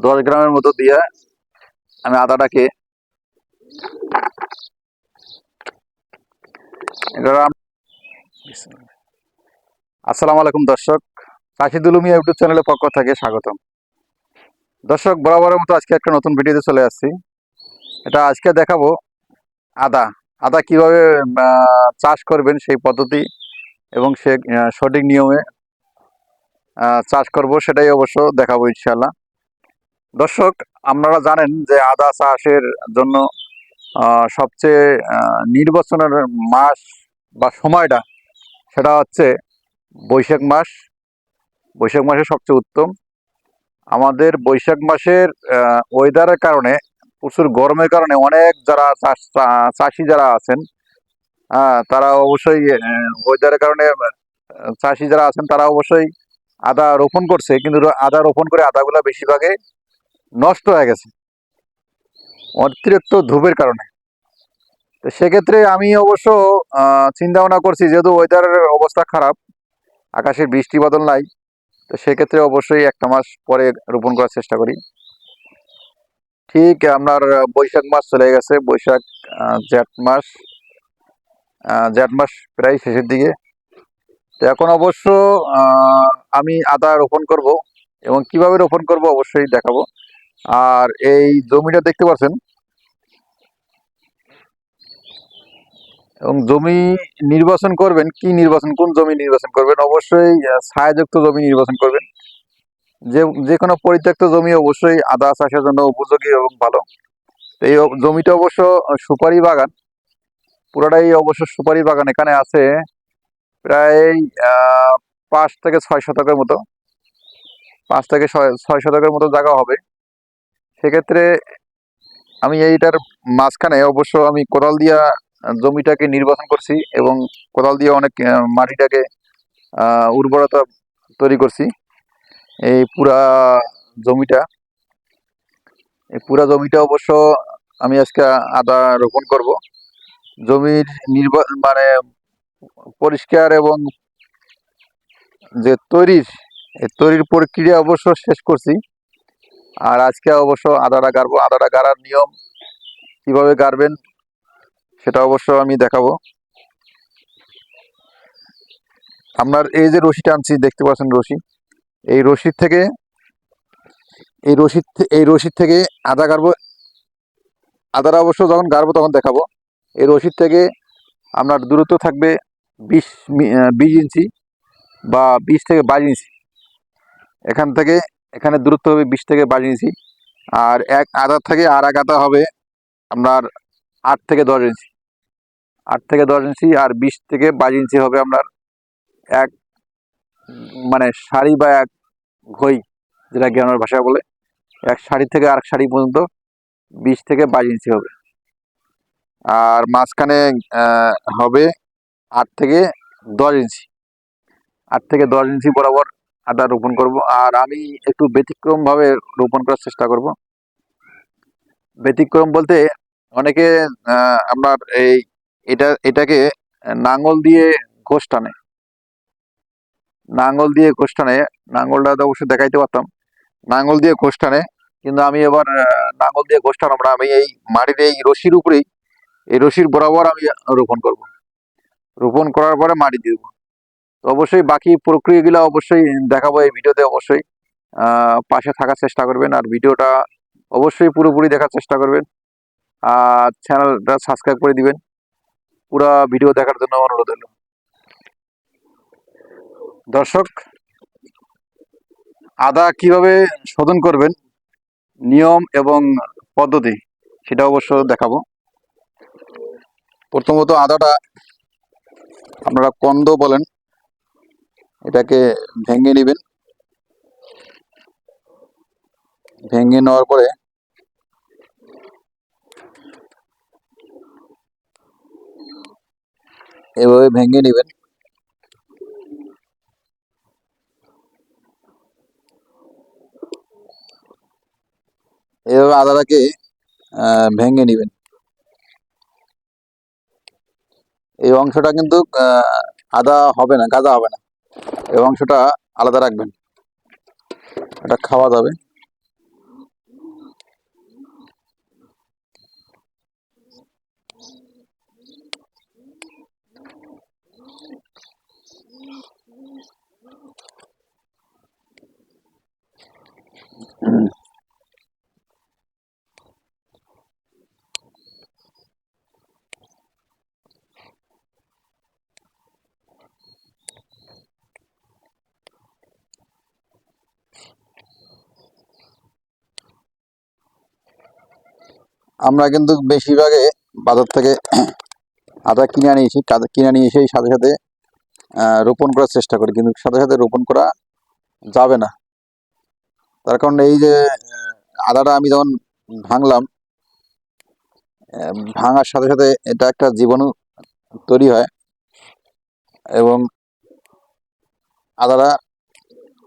দশ গ্রামের মতো দিয়ে আমি আদাটাকে আসসালামু আলাইকুম দর্শক। চাষিদুল মিয়া ইউটিউব চ্যানেলের পক্ষ থেকে স্বাগতম। দর্শক, বরাবরের মতো আজকে একটা নতুন ভিডিওতে চলে আসছি। এটা আজকে দেখাবো আদা। আদা কীভাবে চাষ করবেন সেই পদ্ধতি এবং সে সঠিক নিয়মে চাষ করব সেটাই অবশ্য দেখাবো ইনশাল্লাহ দর্শক, আপনারা জানেন যে আদা চাষের জন্য সবচেয়ে নির্বাচনের মাস বা সময়টা সেটা হচ্ছে বৈশাখ মাস। বৈশাখ মাসে সবচেয়ে উত্তম। আমাদের বৈশাখ মাসের ওয়েদারের কারণে, প্রচুর গরমের কারণে অনেক যারা চাষ চাষি যারা আছেন তারা অবশ্যই ওয়েদারের কারণে চাষি যারা আছেন তারা অবশ্যই আদা রোপণ করছে। কিন্তু আদা রোপণ করে আদাগুলো বেশিরভাগে নষ্ট হয়ে গেছে। অতিরিক্ত ধূপের কারণে। তো সেক্ষেত্রে আমি অবশ্য চিন্তা ভাবনা করছি যেহেতু ওয়েদারের অবস্থা খারাপ আকাশের বৃষ্টি বদল নাই তো সেক্ষেত্রে অবশ্যই একটা মাস পরে রোপণ করার চেষ্টা করি। ঠিক আপনার বৈশাখ মাস চলে গেছে বৈশাখ আহ, জ্যৈষ্ঠ মাস আহ, জ্যৈষ্ঠ মাস প্রায় শেষের দিকে। তো এখন অবশ্য আমি আদা রোপণ করব এবং কীভাবে রোপণ করব অবশ্যই দেখাবো। আর এই জমিটা দেখতে পাচ্ছেন এবং জমি নির্বাচন করবেন, কি নির্বাচন, কোন জমি নির্বাচন করবেন? অবশ্যই ছায়াযুক্ত জমি নির্বাচন করবেন। যে যে কোনো পরিত্যক্ত জমি অবশ্যই আদা, চাষের জন্য উপযোগী এবং ভালো। এই জমিটা অবশ্য সুপারি বাগান। পুরোটাই অবশ্য সুপারি বাগান। এখানে আছে প্রায় পাঁচ থেকে ছয় শতকের মতো। পাঁচ থেকে ছয় শতকের মতো জায়গা হবে। সেক্ষেত্রে আমি এইটার মাঝখানে অবশ্য আমি কোদাল দিয়া জমিটাকে নির্বাচন করছি এবং কোদাল দিয়ে অনেক মাটিটাকে উর্বরতা তৈরি করছি। এই পুরা জমিটা, এই পুরা জমিটা অবশ্য আমি আজকে আদা রোপণ করব। জমির নির্বা মানে পরিষ্কার এবং যে তৈরির তৈরির প্রক্রিয়া অবশ্য শেষ করছি। আর আজকে অবশ্য আদাটা গাড়বো। আদাটা গাড়ার নিয়ম কীভাবে গাড়বেন সেটা অবশ্য আমি দেখাবো। আপনার এই যে রশিটা আনছি, দেখতে পাচ্ছেন রশি? এই রশির থেকে, এই রশিদ থে- এই রশিদ থেকে আদা গাড়বো। আদাটা অবশ্য যখন গাড়বো তখন দেখাবো। এই রশিদ থেকে আপনার দূরত্ব থাকবে বিশ বিশ ইঞ্চি বা বিশ থেকে বাইশ ইঞ্চি। এখান থেকে এখানে দূরত্ব হবে বিশ থেকে বাইশ ইঞ্চি। আর এক আদার থেকে আর এক আধা হবে আপনার আট থেকে দশ ইঞ্চি। আট থেকে দশ ইঞ্চি আর বিশ থেকে বাইশ ইঞ্চি হবে আপনার এক মানে শাড়ি বা এক ঘই যেটা গ্রামের ভাষায় বলে। এক শাড়ি থেকে আরেক শাড়ি পর্যন্ত বিশ থেকে বাইশ ইঞ্চি হবে। আর মাঝখানে হবে আট থেকে দশ ইঞ্চি। আট থেকে দশ ইঞ্চি বরাবর আদা রোপণ করব। আর আমি একটু ব্যতিক্রম ভাবে রোপণ করার চেষ্টা করব। ব্যতিক্রম বলতে অনেকে আপনার এই এটা, এটাকে নাঙ্গল দিয়ে ঘোষ টানে। নাঙ্গল দিয়ে ঘোষ টানে। নাঙ্গলটা তো অবশ্যই দেখাইতে পারতাম। নাঙ্গল দিয়ে ঘোষ টানে। কিন্তু আমি এবার নাঙ্গল দিয়ে ঘোষ টানব না। আমি এই মাটির এই রশির উপরেই, এই রশির বরাবর আমি রোপণ করব। রোপণ করার পরে মাটি দিয়ে দেবো। তো অবশ্যই বাকি প্রক্রিয়াগুলো অবশ্যই দেখাবো এই ভিডিওতে অবশ্যই। পাশে থাকার চেষ্টা করবেন আর ভিডিওটা অবশ্যই পুরোপুরি দেখার চেষ্টা করবেন। আর চ্যানেলটা সাবস্ক্রাইব করে দিবেন। পুরো ভিডিও দেখার জন্য অনুরোধ হলো দর্শক, আদা কীভাবে শোধন করবেন, নিয়ম এবং পদ্ধতি সেটা অবশ্য দেখাবো। প্রথমত আদাটা আপনারা কন্দ বলেন। এটাকে ভেঙে নেবেন। ভেঙে নেওয়ার পরে এভাবে ভেঙে নেবেন। এভাবে আদাটাকে ভেঙে নেবেন। এই অংশটা কিন্তু আদা হবে না গাদা হবে না। এবং অংশটা আলাদা রাখবেন এটা খাওয়া যাবে Mm-hmm. আমরা কিন্তু বেশিরভাগে বাজার থেকে আদা কিনে আনিয়েছি কাদা কিনে নিয়ে এসেই সাথে সাথে রোপণ করার চেষ্টা করি। কিন্তু সাথে সাথে রোপণ করা যাবে না। তার কারণ এই যে আদাটা আমি যখন ভাঙলাম ভাঙার সাথে সাথে এটা একটা জীবাণু তৈরি হয় এবং আদাটা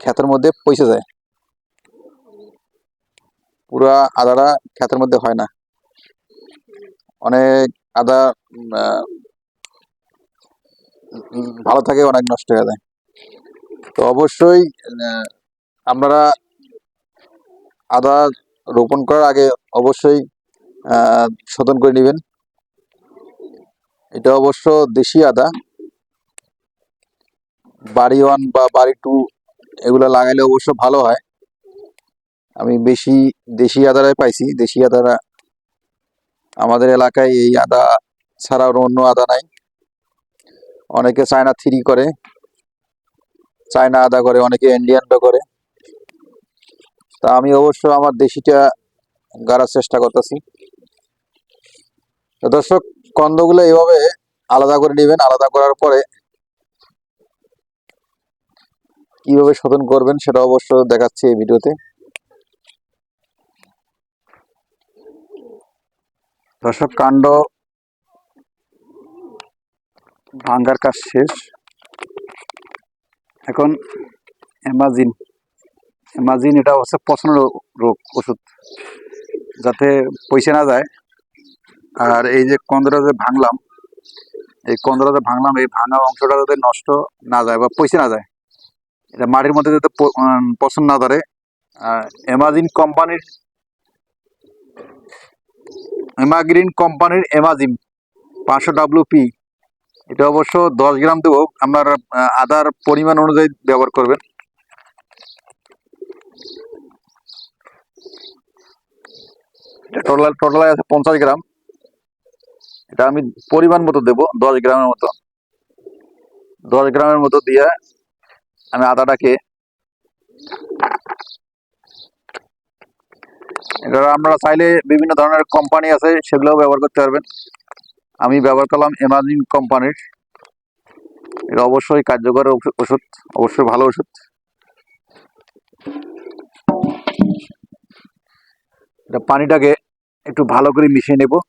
ক্ষেতের মধ্যে পচে যায়। পুরা আদাটা ক্ষেতের মধ্যে হয় না। অনেক আদা ভালো থাকে, অনেক নষ্ট হয়ে যায়। তো অবশ্যই আপনারা আদা রোপণ করার আগে অবশ্যই শোধন করে নেবেন। এটা অবশ্য দেশি আদা। বাড়ি ওয়ান বা বাড়ি টু এগুলো লাগাইলে অবশ্য ভালো হয়। আমি বেশি দেশি আদারাই পাইছি, দেশি আদারা আমাদের এলাকায় এই আদা ছাড়া অন্য আদা নাই। অনেকে চায়না থ্রি করে, চায়না আদা করে, অনেকে ইন্ডিয়ানটা করে। তা আমি অবশ্য আমার দেশিটা গাড়ার চেষ্টা করতেছি। দর্শক, কন্দগুলো এইভাবে আলাদা করে নেবেন, আলাদা করার পরে কীভাবে শোধন করবেন সেটা অবশ্য দেখাচ্ছি এই ভিডিওতে। দর্শক, কাণ্ড ভাঙ্গার কাজ শেষ। এখন অ্যামাজিন অ্যামাজিন এটা হচ্ছে পছন্দ রোগ, ওষুধ। যাতে পয়সা না যায়। আর এই যে কন্দরা যে ভাঙলাম, এই কন্দরা যে ভাঙলাম, এই ভাঙা অংশটা যাতে নষ্ট না যায় বা পয়সা না যায়, এটা মাটির মধ্যে যাতে পছন্দ না ধরে। অ্যামাজিন কোম্পানির এমাগ্রিন কোম্পানির এমাজিম পাঁচশো ডাব্লিউ পি এটা অবশ্য দশ গ্রাম দেবো আপনার আদার পরিমাণ অনুযায়ী ব্যবহার করবেন। টোটাল টোটাল আছে পঞ্চাশ গ্রাম। এটা আমি পরিমাণ মতো দেবো, দশ গ্রামের মতো। দশ গ্রামের মতো দিয়ে আমি আদাটাকে এটা আমরা চাইলে বিভিন্ন ধরনের কোম্পানি আছে, সেগুলোও ব্যবহার করতে পারবেন। আমি ব্যবহার করলাম এমাজিন কোম্পানির এটা অবশ্যই কার্যকর ওষু- ওষুধ, অবশ্যই ভালো ওষুধ। এটা পানিটাকে একটু ভালো করে মিশিয়ে নেব।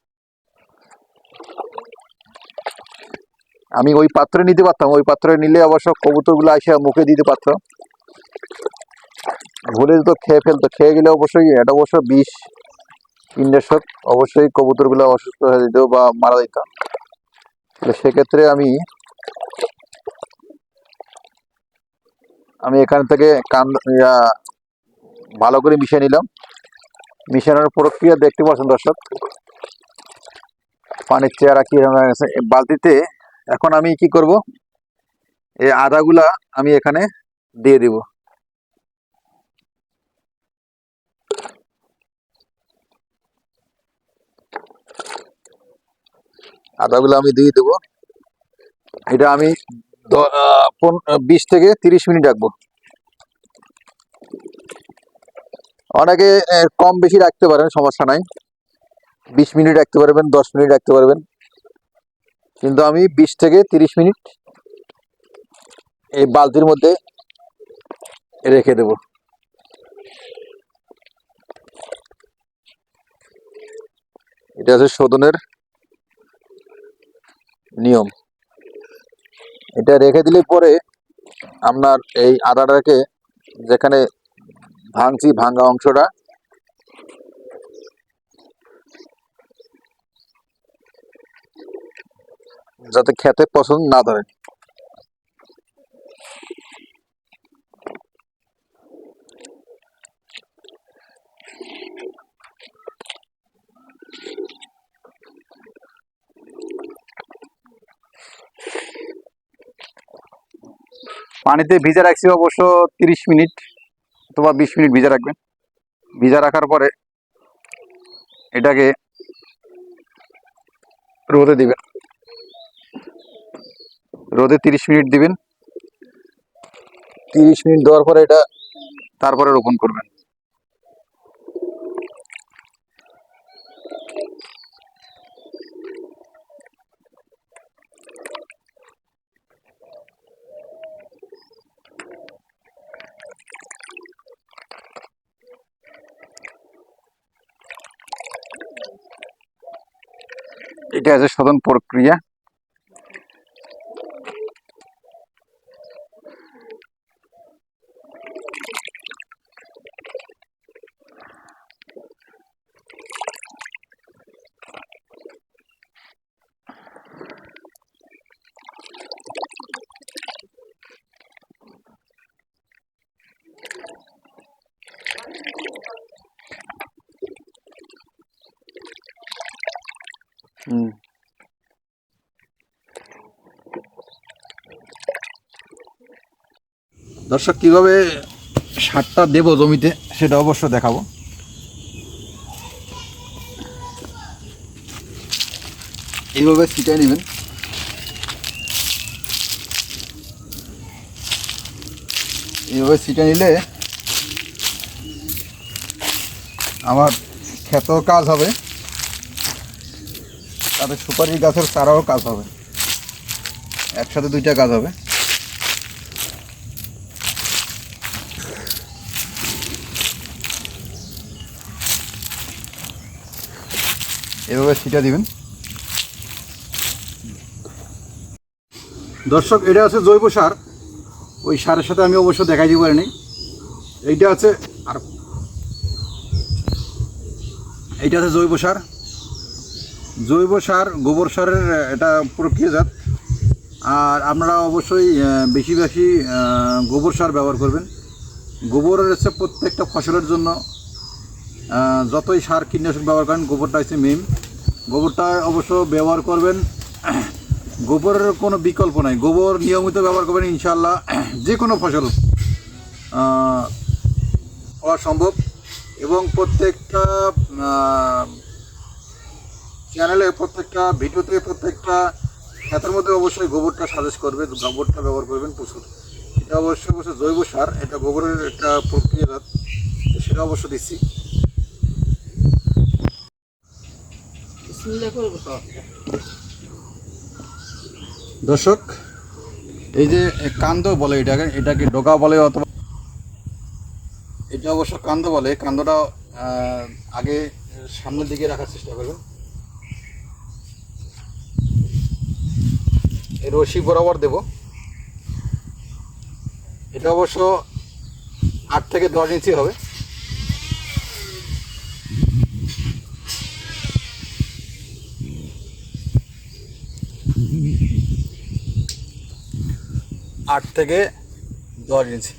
আমি ওই পাত্রে নিতে পারতাম, ওই পাত্রে নিলে অবশ্য কবুতরগুলো এসে মুখে দিতে পারতো। ভুলে তো খেয়ে ফেলতো খেয়ে গেলে অবশ্যই এটা অবশ্য বিষ ইন্ডেশক অবশ্যই কবুতরগুলো অসুস্থ হয়ে যেত বা মারা যেত। তো সেক্ষেত্রে আমি আমি এখান থেকে কান ভালো করে মিশিয়ে নিলাম। মিশানোর প্রক্রিয়া দেখতে পাচ্ছেন দর্শক। পানির চেয়ারা কি বালতিতে এখন আমি কি করব? এই আদাগুলা আমি এখানে দিয়ে দিব। আদাগুলো আমি দিয়ে দেবো। এটা আমি বিশ থেকে তিরিশ মিনিট রাখব। অনেকে কম বেশি রাখতে পারেন, সমস্যা নাই। বিশ মিনিট রাখতে পারবেন, দশ মিনিট রাখতে পারবেন। কিন্তু আমি বিশ থেকে তিরিশ মিনিট এই বালতির মধ্যে রেখে দেব। এটা হচ্ছে শোধনের নিয়ম। এটা রেখে দিলে পরে আপনার এই আদাটাকে যেখানে ভাঙছি ভাঙা অংশটা, যাতে খেতে পছন্দ না ধরে। পানিতে ভিজে রাখছি অবশ্য তিরিশ মিনিট অথবা বিশ মিনিট ভিজা রাখবেন। ভিজা রাখার পরে এটাকে রোদে দিবেন। রোদে তিরিশ মিনিট দিবেন। তিরিশ মিনিট দেওয়ার পরে এটা তারপরে রোপণ করবেন। এটা আছে সাধারণ প্রক্রিয়া। দর্শক, কীভাবে সারটা দেব জমিতে, সেটা অবশ্য দেখাবো। এইভাবে ছিটাই নেবেন। এইভাবে ছিটা নিলে আমার ক্ষেতও কাজ হবে। তাতে সুপারি গাছের চারাও কাজ হবে। একসাথে দুইটা কাজ হবে। এভাবে ছিটা দিবেন। দর্শক, এটা আছে জৈব সার। ওই সারের সাথে আমি অবশ্য দেখাই দিতে পারিনি এইটা আছে আর এইটা আছে জৈব সার। জৈব সার, গোবর সারের এটা প্রক্রিয়াজাত। আর আপনারা অবশ্যই বেশি বেশি গোবর সার ব্যবহার করবেন। গোবরের হচ্ছে প্রত্যেকটা ফসলের জন্য যতই সার কীটনাশক ব্যবহার করেন, গোবরটা হচ্ছে মেন গোবরটা অবশ্য ব্যবহার করবেন, গোবরের কোনো বিকল্প নাই। গোবর নিয়মিত ব্যবহার করবেন ইনশাল্লাহ যে কোনো ফসল হওয়া সম্ভব। এবং প্রত্যেকটা চ্যানেলে প্রত্যেকটা ভিডিওতে প্রত্যেকটা ক্ষেতের মধ্যে অবশ্যই গোবরটা সাজেস্ট করবে গোবরটা ব্যবহার করবেন প্রচুর। এটা অবশ্যই অবশ্যই জৈব সার এটা গোবরের একটা প্রক্রিয়া সেটা অবশ্য দিচ্ছি। দর্শক এই যে কান্দ বলে এটাকে এটাকে ডোকা বলে অথবা এটা অবশ্য কান্দ বলে কান্দটা আগে সামনের দিকে রাখার চেষ্টা করবেন। রশি বরাবর দেব। এটা অবশ্য আট থেকে দশ ইঞ্চি হবে। আট থেকে দশ ইঞ্চি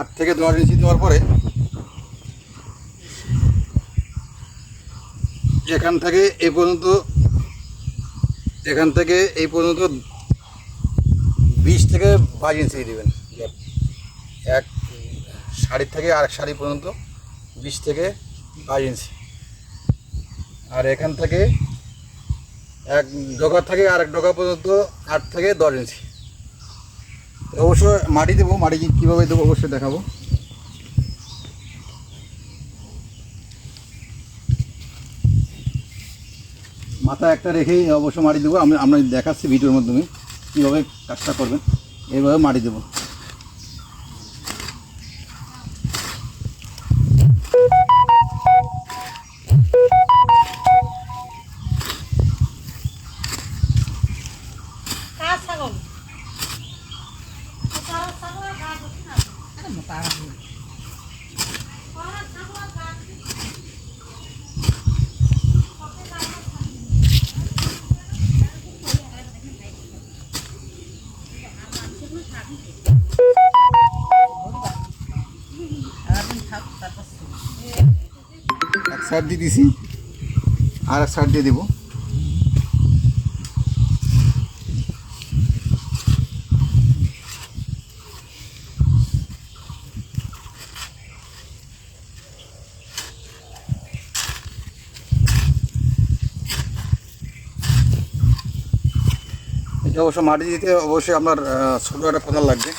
আট থেকে দশ ইঞ্চি দেওয়ার পরে এখান থেকে এই পর্যন্ত এখান থেকে এই পর্যন্ত বিশ থেকে বাইশ ইঞ্চি দেবেন। এক শাড়ি থেকে আরেক শাড়ি পর্যন্ত বিশ থেকে বাইশ ইঞ্চি। আর এখান থেকে এক ডগা থেকে আরেক ডগা পর্যন্ত আট থেকে দশ ইঞ্চি। অবশ্য মাটি দেবো, মাটি কীভাবে দেবো অবশ্যই দেখাবো। মাথা একটা রেখেই অবশ্য মাটি দেবো। আমি আমরা দেখাচ্ছি ভিডিওর মাধ্যমে কীভাবে কাজটা করবেন। এইভাবে মাটি দেবো তারা ছাগল আর গা করছি না আরে মোটা রাখব। পাড়া ছাগল আর গা করছি সারাদিন থাক, তারপর শুরু। এক দিয়ে দিছি আর এক সাইড দিয়ে দিব অবশ্য মাটি দিতে অবশ্যই আপনার ছোটো একটা কোদাল লাগবে।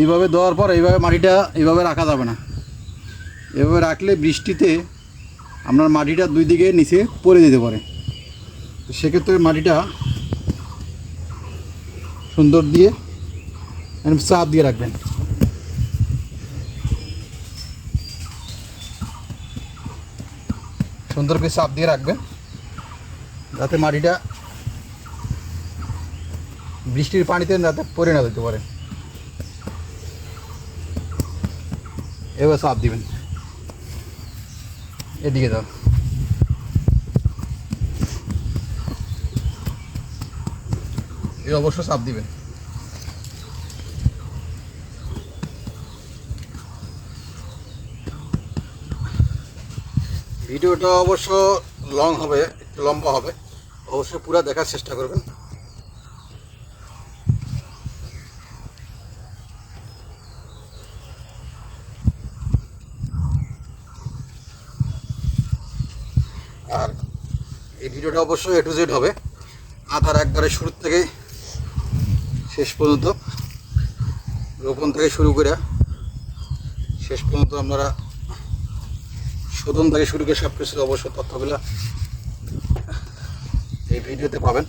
এইভাবে দেওয়ার পর এইভাবে মাটিটা এইভাবে রাখা যাবে না। এভাবে রাখলে বৃষ্টিতে আপনার মাটিটা দুই দিকে নিচে পড়ে যেতে পারে। সেক্ষেত্রে মাটিটা সুন্দর দিয়ে চাপ দিয়ে রাখবেন। সুন্দর করে চাপ দিয়ে রাখবেন। যাতে মাটিটা বৃষ্টির পানিতে যাতে পড়ে না যেতে পারে। এবার চাপ দিবেন। এদিকে দাও এই অবশ্য চাপ দিবেন। ভিডিওটা অবশ্য লং হবে, একটু লম্বা হবে। অবশ্যই পুরো দেখার চেষ্টা করবেন। এই ভিডিওটা অবশ্যই এ টু জেড হবে। আধার একবারে শুরু থেকে শেষ পর্যন্ত, রোপণ থেকে শুরু করে শেষ পর্যন্ত আপনারা শোধন থেকে শুরু করে সব কিছু অবশ্য তথ্যগুলো এই ভিডিওতে পাবেন।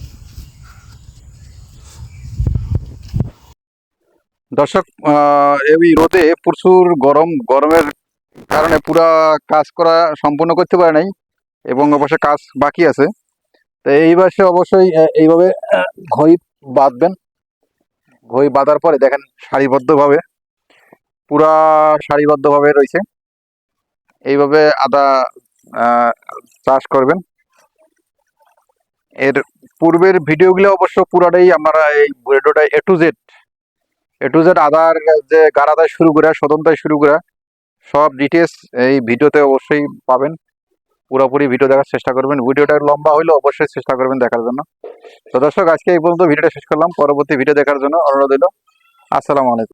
দর্শক এই রোদে প্রচুর গরম, গরমের কারণে পুরা কাজ করা সম্পূর্ণ করতে পারে নাই। এবং অবশ্য কাজ বাকি আছে। তো এই মাসে অবশ্যই এইভাবে ঘই বাঁধবেন। ঘই বাঁধার পরে দেখেন সারিবদ্ধভাবে, পুরা সারিবদ্ধভাবে রয়েছে। এইভাবে আদা চাষ করবেন। এর পূর্বের ভিডিওগুলো অবশ্য পুরাটাই আমরা এই ভিডিওটা A to Z A to Z other যে গাড়াদায় শুরু করে শোধনতায় শুরু করে, সব ডিটেলস এই ভিডিওতে অবশ্যই পাবেন। পুরোপুরি ভিডিও দেখার চেষ্টা করবেন। ভিডিওটা লম্বা হইলে অবশ্যই চেষ্টা করবেন দেখার জন্য। তো দর্শক, আজকে এই পর্যন্ত ভিডিওটা শেষ করলাম। পরবর্তী ভিডিও দেখার জন্য অনুরোধ হইল আসসালামু আলাইকুম।